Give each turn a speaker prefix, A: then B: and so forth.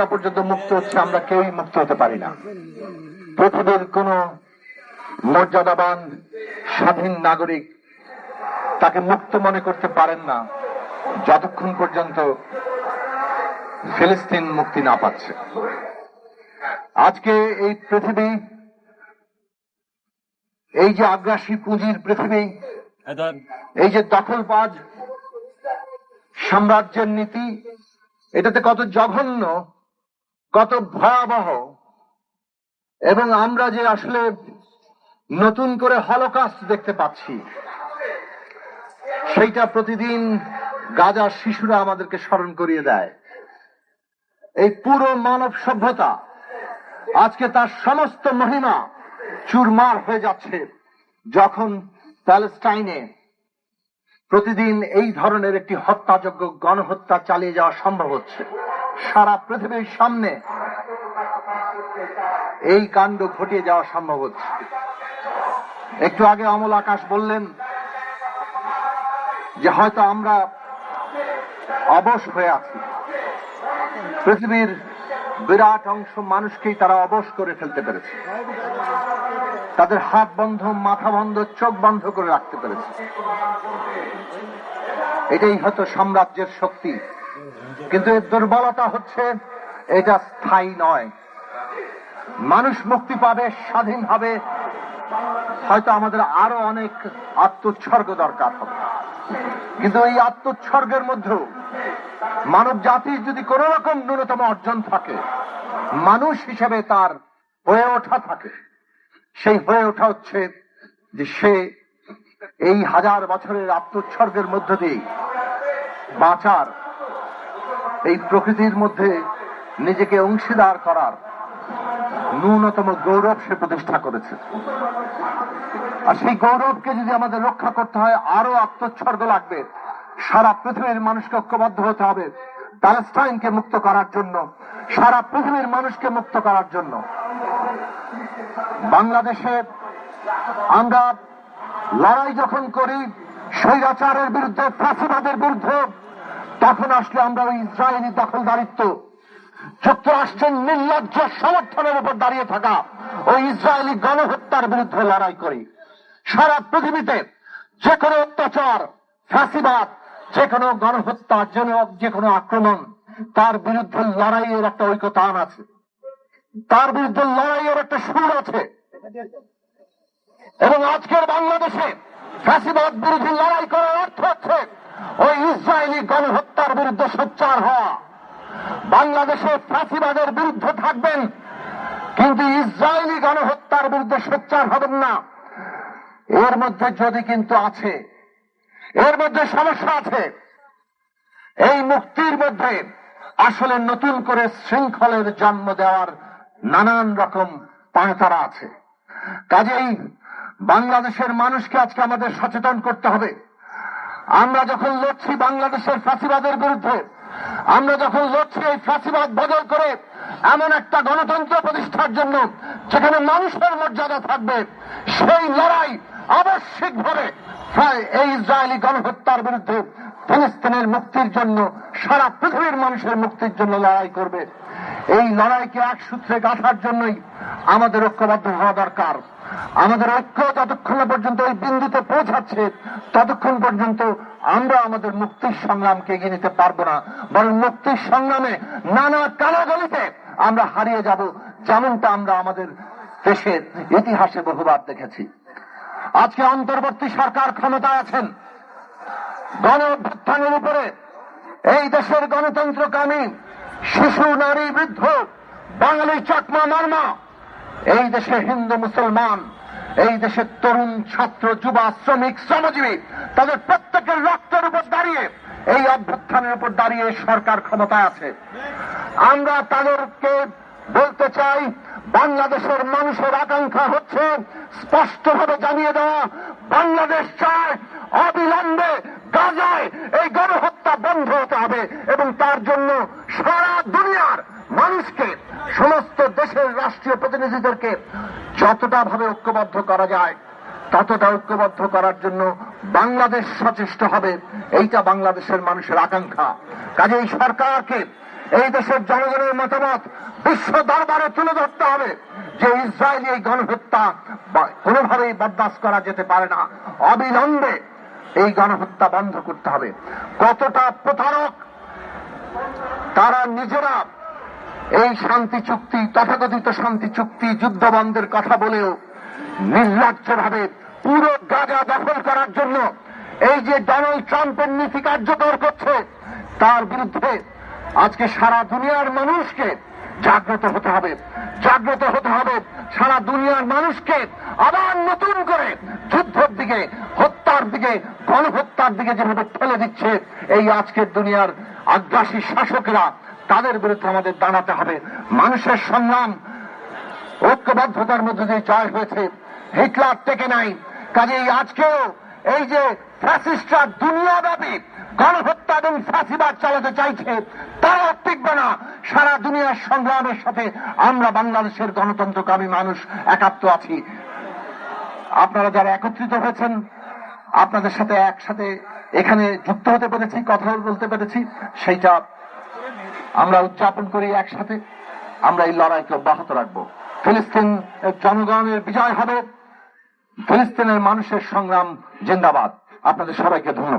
A: না পর্যন্ত মুক্ত হচ্ছে আমরা কেউই মুক্ত হতে পারি না। পৃথিবীর কোন মর্যাদাবান স্বাধীন নাগরিক তাকে মুক্ত মনে করতে পারেন না যতক্ষণ পর্যন্ত ফিলিস্তিন মুক্তি না পাচ্ছে। আজকে এই পৃথিবী এই যে আগ্রাসী পুঁজির পৃথিবী এই যে দখলবাজ সাম্রাজ্যের নীতি এটাতে কত জঘন্য কত ভয়াবহ। এবং আমরা যে আসলে নতুন করে হলোকাস্ট দেখতে পাচ্ছি, সেইটা প্রতিদিন গাজার শিশুরা আমাদেরকে স্মরণ করিয়ে দেয়। এই পুরো মানব সভ্যতা আজকে তার সমস্ত মহিমা চুরমার হয়ে যাচ্ছে যখন প্যালেস্টাইনে প্রতিদিন এই ধরনের একটি হত্যাযোগ্য গণহত্যা চালিয়ে যাওয়া সম্ভব হচ্ছে। সারা পৃথিবীর সামনে এই কাণ্ড ঘটিয়ে যাওয়া সম্ভব হচ্ছে। একটু আগে অমল আকাশ বললেন যে হয়তো আমরা অবশ হয়ে আছি। পৃথিবীর বিরাট অংশ মানুষকেই তারা অবশ করে ফেলতে পেরেছে। তাদের হাত বন্ধ, মাথা বন্ধ, চোখ বন্ধ করে রাখতে পেরেছে। এটাই হয়তো সাম্রাজ্যের শক্তি। কিন্তু এর দুর্বলতা হচ্ছে, এটা স্থায়ী নয়। মানুষ মুক্তি পাবে স্বাধীন হবে হয়তো আমাদের আরও অনেক আত্মোৎসর্গ দরকার হবে। কিন্তু এই আত্মোৎসর্গের মধ্যেও মানব জাতির যদি কোন রকম ন্যূনতম অর্জন থাকে, মানুষ হিসেবে তার হয়ে ওঠা থাকে। সেই হয়ে ওঠা হচ্ছে যে সে এই হাজার বছরের আত্মোৎসর্গের মধ্য দিয়ে বাঁচার এই প্রকৃতির মধ্যে নিজেকে অংশীদার করার ন্যূনতম গৌরব সে প্রতিষ্ঠা করেছে। আর সেই গৌরবকে যদি আমাদের রক্ষা করতে হয় আরও আত্মোৎসর্গ লাগবে। সারা পৃথিবীর মানুষকে ঐক্যবদ্ধ হতে হবে প্যালেস্টাইনকে মুক্ত করার জন্য, সারা পৃথিবীর মানুষকে মুক্ত করার জন্য। বাংলাদেশে আমরা লড়াই যখন করি, স্বৈরাচারের বিরুদ্ধে ফাঁসিবাদের বিরুদ্ধে তখন আসলে আমরা ওই ইসরায়েলি দখলদারিত্ব, যুক্তরাষ্ট্রের নির্লজ্জ সমর্থনের উপর দাঁড়িয়ে থাকা ওই ইসরায়েলি গণহত্যার বিরুদ্ধে লড়াই করি। সারা পৃথিবীতে যে কোনো অত্যাচার, ফ্যাসিবাদ, যে কোনো গণহত্যা যে কোনো আক্রমণ, তার বিরুদ্ধে লড়াইয়ের একটা ঐক্যতান আছে। তার বিরুদ্ধে লড়াইয়ের একটা সুর আছে। এবং আজকের বাংলাদেশে ফ্যাসিবাদ বিরোধী লড়াই করার অর্থ হচ্ছে ওই ইসরায়েলি গণহত্যার বিরুদ্ধে সোচ্চার হওয়া। বাংলাদেশে ফ্যাসিবাদের বিরুদ্ধে থাকবেন, কিন্তু ইসরায়েলি গণহত্যার বিরুদ্ধে সোচ্চার হবেন না। এর মধ্যে যদি কিন্তু আছে, এর মধ্যে সমস্যা আছে। এই মুক্তির মধ্যে আসলে নতুন করে শৃঙ্খলের জন্ম দেওয়ার নানান রকম পায়তারা আছে। কাজেই বাংলাদেশের মানুষকে আজকে আমাদের সচেতন করতে হবে। আমরা যখন লড়ছি বাংলাদেশের ফাঁসিবাদের বিরুদ্ধে, আমরা যখন লড়ছি এই ফাঁসিবাদ বদল করে এমন একটা গণতন্ত্র প্রতিষ্ঠার জন্য যেখানে মানুষের মর্যাদা থাকবে, সেই লড়াই আবশ্যিকভাবে এই ইসরায়েলি গণহত্যার বিরুদ্ধে ফিলিস্তিনের মুক্তির জন্য, সারা পৃথিবীর মানুষের মুক্তির জন্য লড়াই করবে। এই লড়াইকে এক সূত্রে গাঁথার জন্যই আমাদের ঐক্যবদ্ধ হওয়া দরকার। আমাদের ঐক্য যতক্ষণ পর্যন্ত ওই বিন্দুতে পৌঁছাচ্ছে, ততক্ষণ পর্যন্ত আমরা আমাদের মুক্তির সংগ্রামকে এগিয়ে নিতে পারব না। বরং মুক্তির সংগ্রামে নানা কালাগলিতে আমরা হারিয়ে যাব, যেমনটা আমরা আমাদের দেশের ইতিহাসে বহুবার দেখেছি। আজকে অন্তর্বর্তী সরকার ক্ষমতায় আছেন। গণ অভ্যুত্থানের উপরে এই দেশের গণতন্ত্রকামী শিশু, নারী, বৃদ্ধ, বাঙালি চাকমা, মারমা, এই দেশে হিন্দু, মুসলমান, এই দেশের তরুণ ছাত্র, যুবা, শ্রমিক, শ্রমজীবী, তাদের প্রত্যেকের রক্তের উপর দাঁড়িয়ে এই অভ্যুত্থানের উপর দাঁড়িয়ে সরকার ক্ষমতায় আছে। আমরা তাদেরকে বলতে চাই বাংলাদেশের মানুষের আকাঙ্ক্ষা হচ্ছে স্পষ্টভাবে জানিয়ে দেওয়া, বাংলাদেশ চায় অবিলম্বে গাজায় এই গণহত্যা বন্ধ হতে হবে এবং তার জন্য সারা দুনিয়ার মানুষকে, সমস্ত দেশের রাষ্ট্রীয় প্রতিনিধিদেরকে যতটা ভাবে ঐক্যবদ্ধ করা যায়, ততটা ঐক্যবদ্ধ করার জন্য বাংলাদেশ সচেষ্ট হবে। এইটা বাংলাদেশের মানুষের আকাঙ্ক্ষা। কাজে এই সরকারকে এই দেশের জনগণের মতামত বিশ্ব দরবারে তুলে ধরতে হবে যে ইসরায়েলি এই গণহত্যা কোনোভাবেই বরদাস্ত করা যেতে পারে না। অবিলম্বে এই গণহত্যা বন্ধ করতে হবে। কতটা প্রতারক, তারা নিজেরা এই শান্তি চুক্তি, তথাকথিত শান্তি চুক্তি যুদ্ধ বন্ধের কথা বলেও নির্লজ্জভাবে পুরো গাজা দখল করার জন্য এই যে ডোনাল্ড ট্রাম্পের নীতি কার্যকর করছে, তার বিরুদ্ধে আজকে সারা দুনিয়ার মানুষকে জাগ্রত হতে হবে, জাগ্রত হতে হবে। সারা দুনিয়ার মানুষকে আবার নতুন করে যুদ্ধের দিকে, হত্যার দিকে, গণহত্যার দিকে যেভাবে ঠেলে দিচ্ছে, এই আজকের দুনিয়ার আগ্রাসী শাসকরা, তাদের বিরুদ্ধে আমাদের দাঁড়াতে হবে। মানুষের সংগ্রাম, ঐক্যবদ্ধতার মধ্যে দিয়ে জয় হয়েছে। হিটলার টেকে নাই। কাজেই আজকেও এই যে ফ্যাসিস্টরা দুনিয়াব্যাপী গণহত্যা এবং ফাঁসিবাদ চালাতে চাইছে তারা টিকবে না। সারা দুনিয়ার সংগ্রামের সাথে আমরা বাংলাদেশের গণতন্ত্রকামী মানুষ একাত্ম আছি। আপনারা যারা একত্রিত হয়েছেন, আপনাদের সাথে একসাথে এখানে যুক্ত হতে পেরেছি, কথা বলতে পেরেছি, সেইটা আমরা উদযাপন করি একসাথে। আমরা এই লড়াইকে অব্যাহত রাখব। ফিলিস্তিন জনগণের বিজয় হবে। ফিলিস্তিনের মানুষের সংগ্রাম জিন্দাবাদ। আপনাদের সবাইকে ধন্যবাদ।